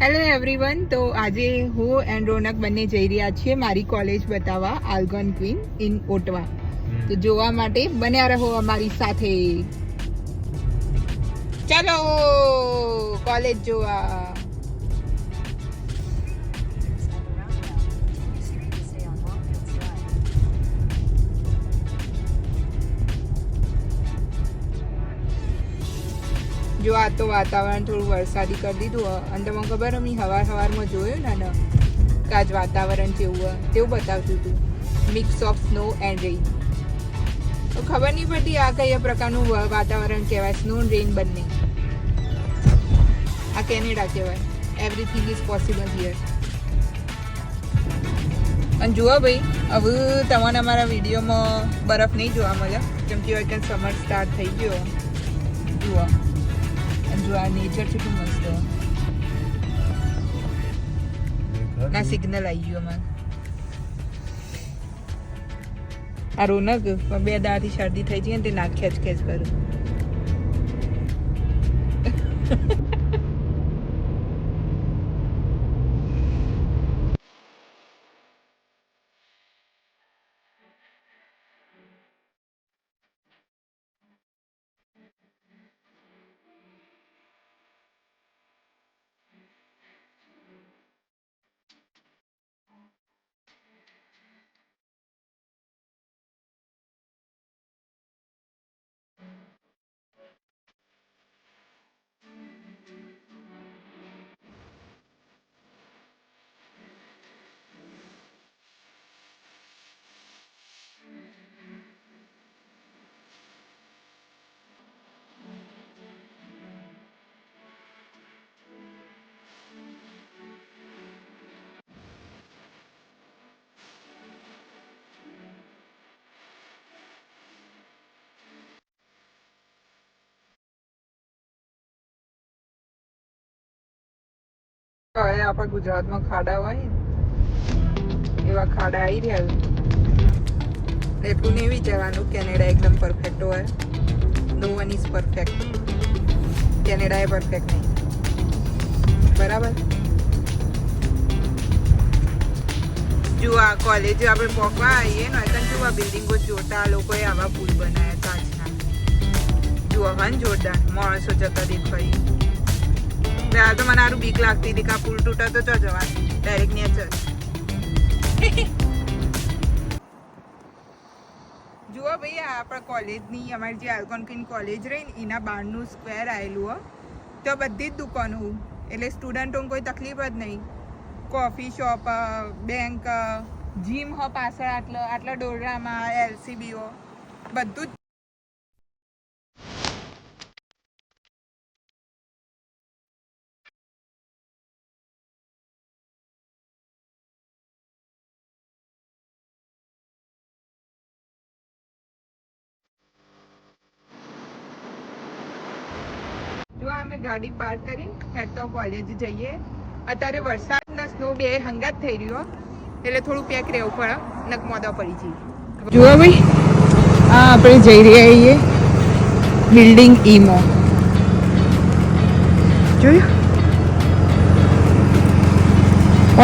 Hello everyone તો આજે હું એન્ડ રોનક બંને જઈ રહ્યા છીએ મારી કોલેજ બતાવવા આલ્ગોન ક્વીન ઇન ઓટવા તો જોવા માટે બન્યા રહો અમારી સાથે. ચાલો કોલેજ જોવા. જો આ તો વાતાવરણ થોડું વરસાદી કરી દીધું. અને તમને ખબર અમે હવાર હવારમાં જોયું ને ને આજ વાતાવરણ હે. તેવું બતાવતું હતું. Mix of snow and rain તો ખબર નહીં પડતી આ કયા પ્રકારનું વાતાવરણ કહેવાય? સ્નો રેઇન બંને. આ કેનેડા કહેવાય. એવરીથિંગ ઇઝ પોસિબલ હિયર અને જુઓ ભાઈ, હવે તમને અમારા વિડીયોમાં બરફ નહીં જોવા મળ્યો. કેમ કે સમર સ્ટાર્ટ થઈ ગયો. જુઓ. જો આ નેચર કેટલું મસ્ત. ના સિગ્નલ આવી ગયું અમારે. આ રોનક બે દાથી શરદી થઈ ગઈ ને તે નાખ્યા જ ખેંચ કરું હવે આપણા ગુજરાતમાં ખાડા હોય એવા ખાડા આવી રહ્યા છે. એટલું નહીં વિચારવાનું, કેનેડા એકદમ પરફેક્ટ હોય. No one is perfect Canada A perfect નહીં. બરાબર? જોવા આ કોલેજ આપણે પોકવા આવીએ ને તો જો બિલ્ડિંગો જોતા લોકોએ આવા પુલ બનાવ્યા કાચના જુઓ હન જોરદાર, માણસો જતા દેખાય. ત્યાં તો મને આરું બીક લાગતી હતી કે આ પુલ તૂટે તો ચો જવા ડાયરેક્ટ નેચર જુઓ ભાઈ, આ આપણા કોલેજની, અમારી જે આલ્કોન્કિન કોલેજ રહી ને, એના બહારનું સ્ક્વેર આવેલું, હો. તો બધી જ દુકાનો, એટલે સ્ટુડન્ટોને કોઈ તકલીફ જ નહીં. કોફી શોપ બેંક જીમ હો, પાછળ આટલો, આટલા ડોરડામાં એલસીબીઓ બધું જ જો અમે ગાડી પાર્ક કરી હેડ તો કોલેજ જઈએ. અત્યારે વરસાદના સ્નો બે હંગાત થઈ રહ્યો. એટલે થોડું પેક રહેવું પડે. નક મોદા પડી જઈએ. જુઓ ભાઈ, આ આપણે જઈ રહ્યા છીએ બિલ્ડિંગ ઈમો જોયું?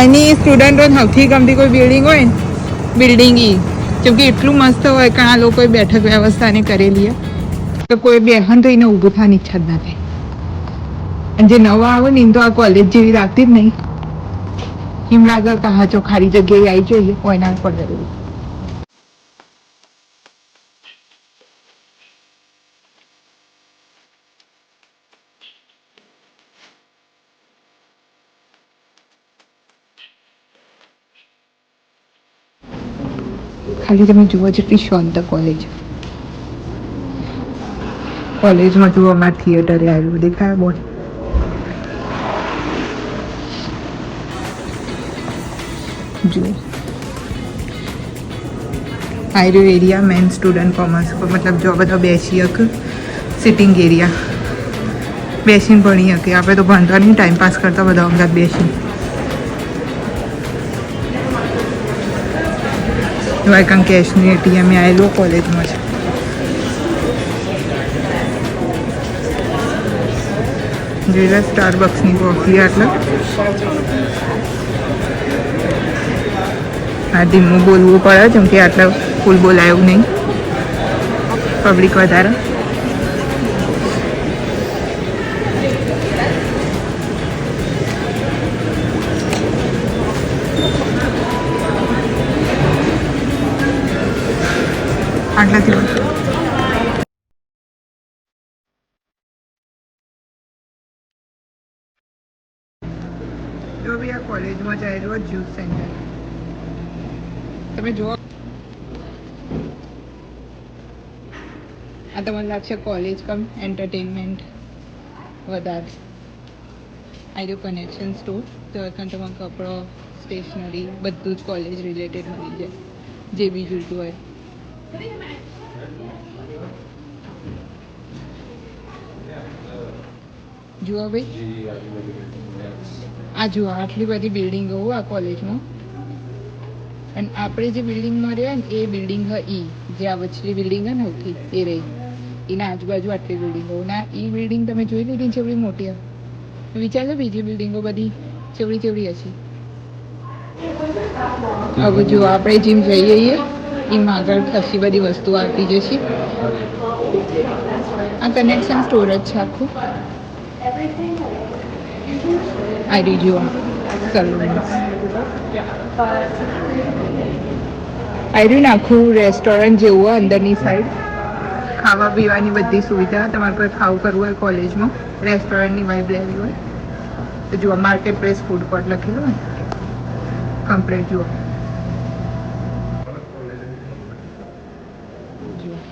એની સ્ટુડન્ટો સૌથી ગમતી કોઈ બિલ્ડિંગ હોય ને બિલ્ડિંગ ઈ કેમ કે એટલું મસ્ત હોય કે આ લોકોએ બેઠક વ્યવસ્થાને કરેલી હોય કોઈ બેહન થઈને ઊભું થવાની ઈચ્છા જ ના થાય. જે નવા આવે ને, એમ તો આ કોલેજ જેવી રાખતી જ નહીં. એમ લાગે હા, જો ખાલી જગ્યાએ આવી જોઈએ કોઈના પડે. એવું. ખાલી તમે જુઓ જેટલી શાંત કોલેજ કોલેજમાં જુઓ અમારા થિયેટર આવ્યું દેખાય બોર્ડ જુઓ. આયરો એરિયા મેન સ્ટુડન્ટ કોમર્સ, મતલબ જો બધા બેસી હક સિટિંગ એરિયા બેસીને ભણી શકે આપણે તો ભણતા નહીં ટાઈમ પાસ કરતા બધા અમદાવાદ બેસીને વાયકમ કેશની એટીએમ આવેલો કોલેજમાં છે. જોઈ લે સ્ટારબક્સની કોફી આટલે. આ ધીમું બોલવું પડે, જેમ કે આટલે ફૂલ બોલાયું નહીં. પબ્લિક વધારે. આટલાથી તો બી આ કોલેજમાં જાય રહ્યો જ્યુસ સેન્ટર તમે જુઓ. આ તમને લાગશે કોલેજ કમ એન્ટરટેનમેન્ટ વધારે. આ રહ્યું કનેક્શન સ્ટોર તો ત્યાં તમારે કપડો સ્ટેશનરી બધું જ કોલેજ રિલેટેડ મળી જાય. જે બી જોઈતું હોય. જુઓ ભાઈ. આ જુઓ આટલી બધી બિલ્ડિંગો હો આ કોલેજમાં અને આપણે જે બિલ્ડિંગમાં રહ્યા ને, એ બિલ્ડિંગ હ ઈ. જે આ વચલી બિલ્ડિંગ હે ને સૌથી એ રહી. એના આજુબાજુ આટલી બિલ્ડિંગો. ના ઈ બિલ્ડિંગ તમે જોઈ લીધી ને ચેવડી મોટી વિચારજો બીજી બિલ્ડિંગો બધી ચેવડી ચેવડી હશે. હવે જો આપણે જીમ જઈએ છીએ એમાં આગળ ખાસી બધી વસ્તુ આવતી જશે. આ કનેક્શન સ્ટોર જ છે આખું. આ રહી જુઓ. ને આખું રેસ્ટોરન્ટ જેવું હોય અંદરની સાઈડ ખાવા પીવાની બધી સુવિધા, તમારે કોઈ ખાવું કરવું હોય કોલેજમાં રેસ્ટોરન્ટની વાઇબ લેવી હોય. તો જુઓ માર્કેટ પ્લેસ ફૂડ કોર્ટ લખેલું હોય કમ્પ્લેટ જુઓ.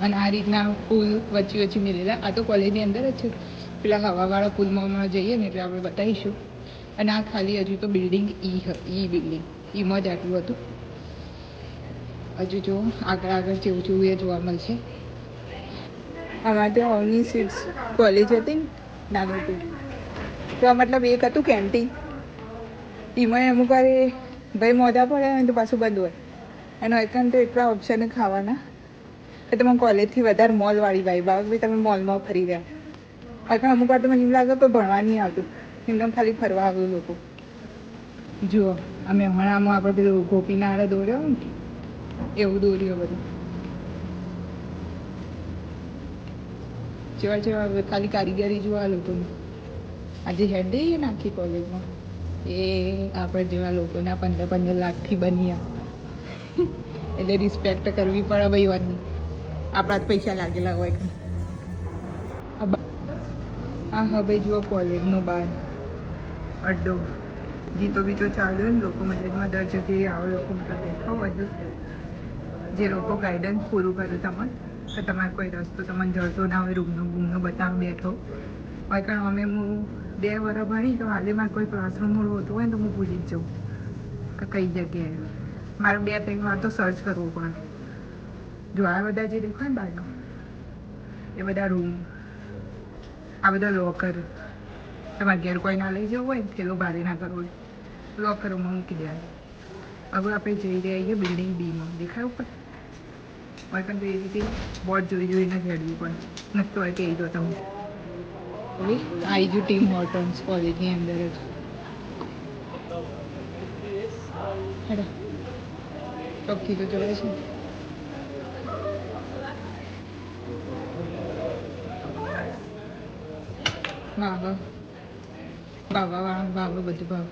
અને આ રીતના પુલ વચ્ચે વચ્ચે મેળેલા આ તો કોલેજની અંદર જ છે. પેલા હવાવાળા પુલમાં જઈએ ને એટલે આપણે બતાવીશું. અને આ ખાલી હજુ તો બિલ્ડિંગ ઈ ઈ બિલ્ડિંગ ઈમાં જ આટલું હતું. હજુ જો આગળ આગળ જેવું જેવું એ જોવા મળશે. આમાં તો ઓનલી સીટ્સ કોલેજ હતી ને નાગરપુર તો મતલબ એક હતું કેન્ટીન એમાં અમુક વાર ભાઈ, મોઢા પડે અને તો પાછું બંધ હોય. એનો એકમ તો એટલા ઓપ્શન ખાવાના. એ તમે કોલેજથી વધારે મોલવાળી ભાઈ બાબા તમે મોલમાં ફરી રહ્યા. અથવા અમુક વાર તો મને એમ લાગે કે ભણવા નહીં આવતું. એમને ખાલી ફરવા આવ્યું લોકો જુઓ, અમે હમણાં આપણે પેલું ગોપીનાળે દોર્યો ને, એવું દોર્યું બધું. જેવા જેવા ખાલી કારીગરી જોવા લોકોની આજે હેડ દઈએ ને આખી કોલેજમાં. એ આપણે જેવા લોકોના પંદર પંદર લાખથી બન્યા. એટલે રિસ્પેક્ટ કરવી પડે ભાઈ વાતની આપણા જ પૈસા લાગેલા હોય. હા હવે જુઓ કોલેજનો બાર. અડ્ડો. ગીતો બીતો ચાલ્યો ને, લોકો મદદમાં દર જગ્યાએ આવો, લોકો મતલબ દેખાવ, બધું જે લોકો ગાઈડન્સ પૂરું કરે તમને, કે તમારે કોઈ રસ્તો તમને જડતો ના હોય, રૂમનો બૂમનો બતાવ બેઠો. હોય કારણ અમે હું બે વર્ષ ભણી, તો હાલે મારે કોઈ ક્લાસરૂમ મોડું હોતું હોય ને, તો હું ભૂલી જ જાઉં. કે કઈ જગ્યાએ. મારે બે ત્રણ વાર તો સર્ચ કરવું પડે. જો આ બધા જે દેખાય ને બાજુ એ બધા રૂમ આ બધા લોકર તમારે ઘેર કોઈ ના લઈ જવું હોય ને થેલો ભારે ના કરવો હોય. લોકરમાં મૂકી દેવાનું હવે આપણે જઈ રહ્યા છીએ બિલ્ડિંગ બીમાં દેખાય ઉપર? હોય તો એ રીતે બોર્ડ જોઈ જોઈને જ પણ નથી હોય કહી દો તમે. હવે આવી ગયું ટીમ હોર્ટન્સ કોલેજની અંદર જ. હેડો. ચોખ્ખી તો જવાય છે હા વાહ બાબા વાળા બાબા બધું ભાવ.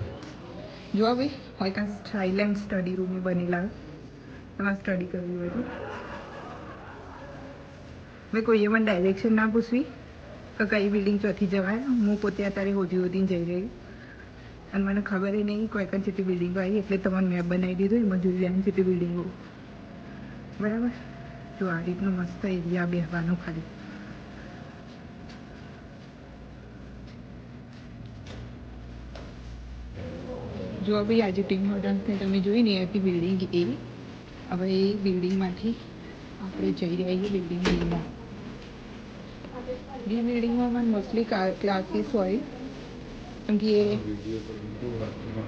જો ભાઈ, હોય કાં સાયલેન્ટ સ્ટડી રૂમ બનેલા. તમારે સ્ટડી કરવી હોય મેં કોઈએ મને ડાયરેક્શન ના પૂછવી, તો કઈ બિલ્ડિંગ ચોથી જવાય. હું પોતે અત્યારે હોધી હોધીને જઈ રહી. અને મને ખબર એ નહીં, કોઈ કઈ સિટી બિલ્ડિંગ આવી એટલે તમારે મેપ બનાવી દીધું, એમાં જોઈ લેવાની સિટી બિલ્ડિંગો બરાબર? જો આ રીતનું મસ્ત એરિયા બેસવાનું ખાલી. જો ભાઈ આજે ટીમ હોટલ્સને તમે જોઈ ને હતી બિલ્ડિંગ એ હવે એ બિલ્ડિંગમાંથી આપણે જઈ રહ્યા છીએ બિલ્ડિંગ બીમાં એ બિલ્ડિંગમાં મને મોસ્ટલી ક્લાસીસ હોય કેમ કે એ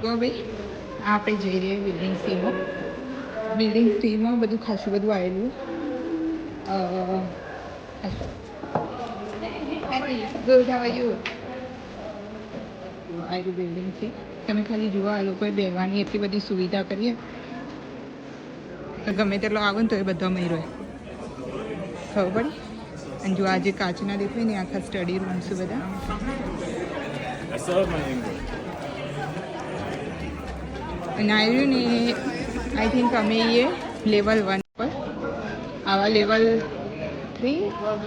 તો ભાઈ આપણે જઈ રહ્યા બિલ્ડિંગ સીમાં બિલ્ડિંગ સીમાં બધું ખાસું બધું આવેલું good how you how are you? આ રહ્યું બિલ્ડિંગ છે તમે ખાલી જુઓ, આ લોકોએ બેહવાની એટલી બધી સુવિધા કરીએ ગમે તેટલો આવે ને તો એ બધો મહી રહે ખબર પડી? અને જો આ જે કાચના દેખાય ને, આખા સ્ટડી રૂમ છે બધા. અને આવ્યું ને આઈ થિંક અમે એ લેવલ વન પર. આવા લેવલ થ્રી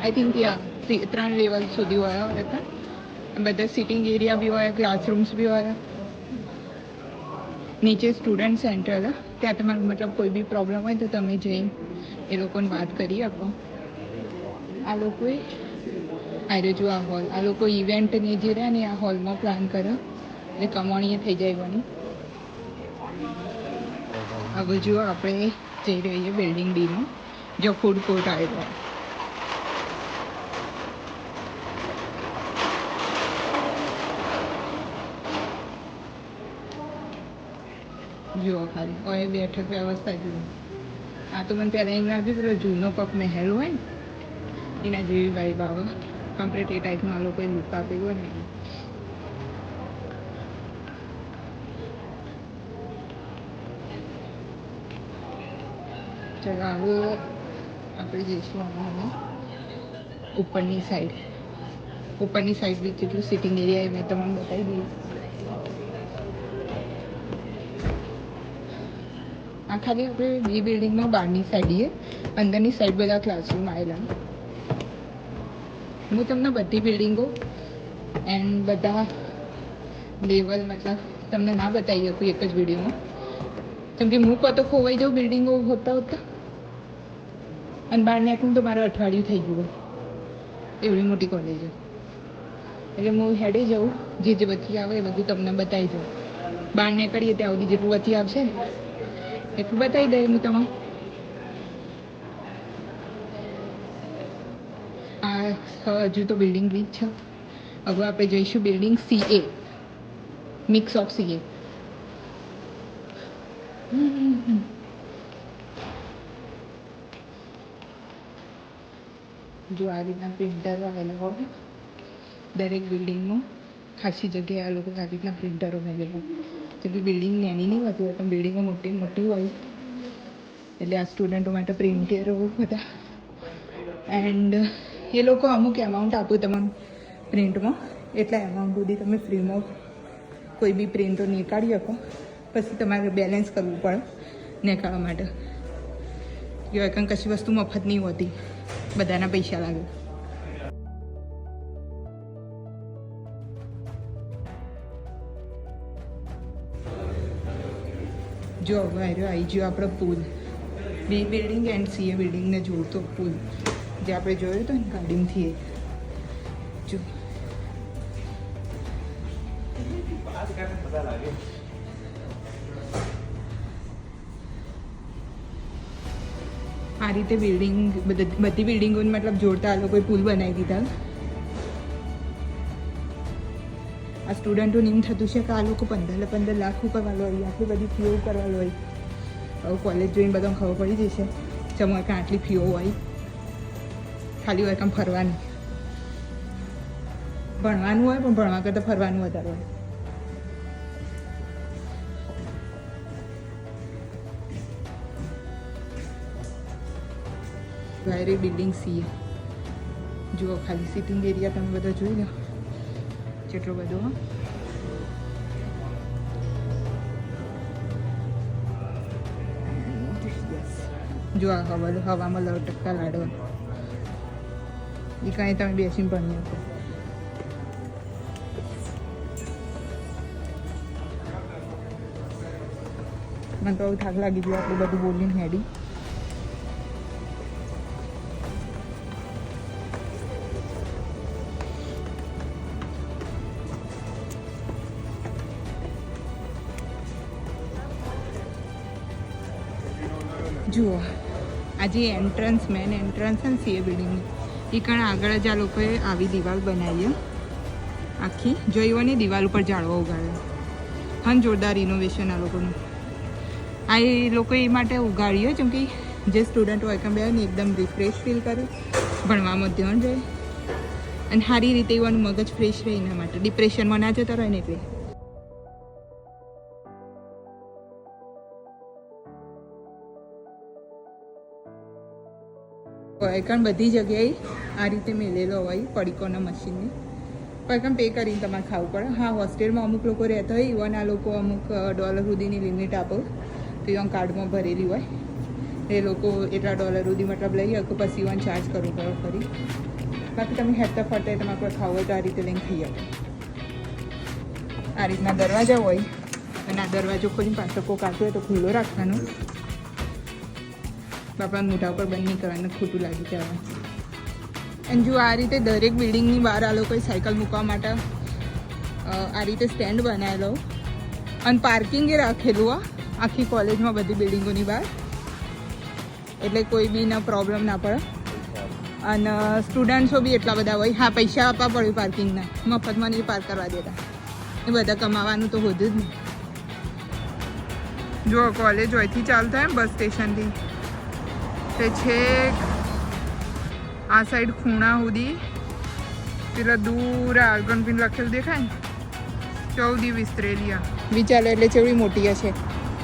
આઈ થિંક ત્રણ લેવલ સુધી હોય હતા બધા સિટિંગ એરિયા બી હોય ક્લાસરૂમ્સ બી હોય. નીચે સ્ટુડન્ટ સેન્ટર ત્યાં તમારે મતલબ કોઈ બી પ્રોબ્લેમ હોય તો તમે જઈને એ લોકોને વાત કરી આપો. આ લોકોએ આરે જો આ હોલ આ લોકો ઇવેન્ટને જે રહ્યા ને આ હોલમાં પ્લાન કરો. એટલે કમાણીએ થઈ જાય બની હવે જો આપણે જઈ રહીએ બિલ્ડિંગ ડીમાં જો ફૂડ કોર્ટ આવેલો. જુઓ ખાલી. ઓય બેઠક વ્યવસ્થા જુઓ આ તો મને પહેલાં એમ લાગ્યું પેલો જૂનો પગ મહેલ હોય ને, એના જેવી ભાઈ આવે. કમ્પ્લીટ એ ટાઈપનું આ લોકોએ લુક આપેલું હોય ને. ચલો હવે આપણે જઈશું આમાં ઉપરની સાઈડ ઉપરની સાઈડ બી જેટલું સિટિંગ એરિયા એ મેં તમને બતાવી દઈશ આ ખાલી બી બિલ્ડિંગમાં બહારની સાઈડીએ અંદરની સાઈડ બધા ક્લાસરૂમ આવેલા. હું તમને બધી બિલ્ડિંગો એન્ડ બધા લેવલ મતલબ તમને ના બતાવી શકું એક જ વિડીયોમાં. કેમ કે હું કતો ખોવાઈ જાઉં બિલ્ડિંગો હોતા હોતા, અને બહાર નીકળું તો મારે અઠવાડિયું થઈ ગયું એવડી મોટી કોલેજ એટલે હું હેડે જાઉં, જે જે વચ્ચે આવે એ બધું તમને બતાવી દઉં. બહાર નીકળીએ ત્યાં સુધી જેટલું વચ્ચે આવશે ને એટલું બતાવી દઈએ હું તમને આ હજુ તો બિલ્ડિંગ બી છે હવે આપણે જઈશું building C A mix of C A જો આ રીતના પ્રિન્ટર આવેલા હોય દરેક બિલ્ડિંગમાં ખાસી જગ્યાએ આ લોકો આવી રીતના પ્રિન્ટરો કેમ કે બિલ્ડિંગ નાની નહીં હોતી હોય, પણ બિલ્ડિંગો મોટી મોટી હોય. એટલે આ સ્ટુડન્ટો માટે પ્રિન્ટરો બધા. એન્ડ એ લોકો અમુક એમાઉન્ટ આપું તમારું પ્રિન્ટમાં. એટલા એમાઉન્ટ સુધી તમે ફ્રીમાં કોઈ બી પ્રિન્ટો નીકાળી શકો. પછી તમારે બેલેન્સ કરવું પડે નીકાળવા માટે. કે કંઈ કશી વસ્તુ મફત નહીં હોતી. બધાના પૈસા લાગે. જો વાયરો આવી ગયો આપણો પુલ. બી બિલ્ડિંગ એન્ડ સીએ બિલ્ડિંગને જોડતો પુલ. જે આપણે જોયો હતો ને ગાડીમાંથી એ. જો. આ રીતે બિલ્ડિંગ બધી બિલ્ડિંગોને મતલબ જોડતા આ લોકોએ પુલ બનાવી દીધા. આ સ્ટુડન્ટોને એમ થતું છે કે આ લોકો પંદર પંદર લાખ કરવાનો હોય, આટલી બધી ફીઓ કરવાનો હોય. હવે કોલેજ જોઈને બધાને ખબર પડી જશે ચમો કાં આટલી ફીઓ હોય. ખાલી હોય કામ ફરવાની. ભણવાનું હોય પણ ભણવા કરતાં ફરવાનું વધારે હોય. વાયરી બિલ્ડિંગ સી જુઓ ખાલી સિટિંગ એરિયા તમે બધા જોઈ લો. જેટલો બધો જો આ હવા, હવામાં લટકતા લાડવા. એ કાંઈ તમે બેસીને ભણી શકો મને તો થાક લાગી ગયો, આટલું બધું બોલીને હેડી. જુઓ આ જે એન્ટ્રન્સ મેન એન્ટ્રન્સ છે ને. સીએ બિલ્ડિંગની એ કણ આગળ જ આ લોકોએ આવી દિવાલ બનાવી આખી ને દિવાલ ઉપર ઝાડવા ઉગાડ્યો. હન જોરદાર ઇનોવેશન આ લોકોનું. આ એ લોકો એ માટે ઉગાડ્યું જેમ કે જે સ્ટુડન્ટ કે બે ને એકદમ રિફ્રેશ ફીલ કરે ભણવામાં ધ્યાન રહે અને સારી રીતે એવાનું મગજ ફ્રેશ રહે એના માટે. ડિપ્રેશનમાં ના જતા રહે ને એટલે. હોય કારણ બધી જગ્યાએ આ રીતે મેલેલો હોય પડીકોના મશીનની. પણ એકમ પે કરીને તમારે ખાવું પડે. હા, હોસ્ટેલમાં અમુક લોકો રહેતા હોય ઇવન આ લોકો અમુક ડોલર સુધીની લિમિટ આપો, તો એ કાર્ડમાં ભરેલી હોય. એ લોકો એટલા ડોલર સુધી મતલબ લઈ શકો પછી ઇવન ચાર્જ કરવો પડે ફરી બાકી તમે હેરતા ફરતા તમારે કોઈ ખાવું હોય તો આ રીતે લઈને ખાઈ શકો આ રીતના દરવાજા હોય, અને આ દરવાજો ખોલીને પાછળ કોક આવતો હોય તો ખુલ્લો રાખવાનો. બાપા મોઢા ઉપર બંધ નહીં કરવાનું ખોટું લાગી જવાનું અને જો આ રીતે દરેક બિલ્ડિંગની બહાર આ લોકોએ સાયકલ મૂકવા માટે આ રીતે સ્ટેન્ડ બનાવેલો. અને પાર્કિંગ એ રાખેલું આ આખી કોલેજમાં બધી બિલ્ડિંગોની બહાર. એટલે કોઈ બી ના પ્રોબ્લેમ ના પડે. અને સ્ટુડન્ટ્સો બી એટલા બધા હોય, હા, પૈસા આપવા પડે પાર્કિંગના. મફતમાં નહીં પાર્ક કરવા દેતા. એ બધા કમાવાનું તો હોતું જ નહીં. જો કોલેજ હોયથી ચાલતા એમ બસ સ્ટેશનથી. તે છેક. આ સાઈડ ખૂણા સુધી પેલા દૂર આલ્ગન પિન લખેલું દેખાય ને? ચૌદી વિસ્તરેલી આ વિચારો એટલે ચેવડી મોટી હશે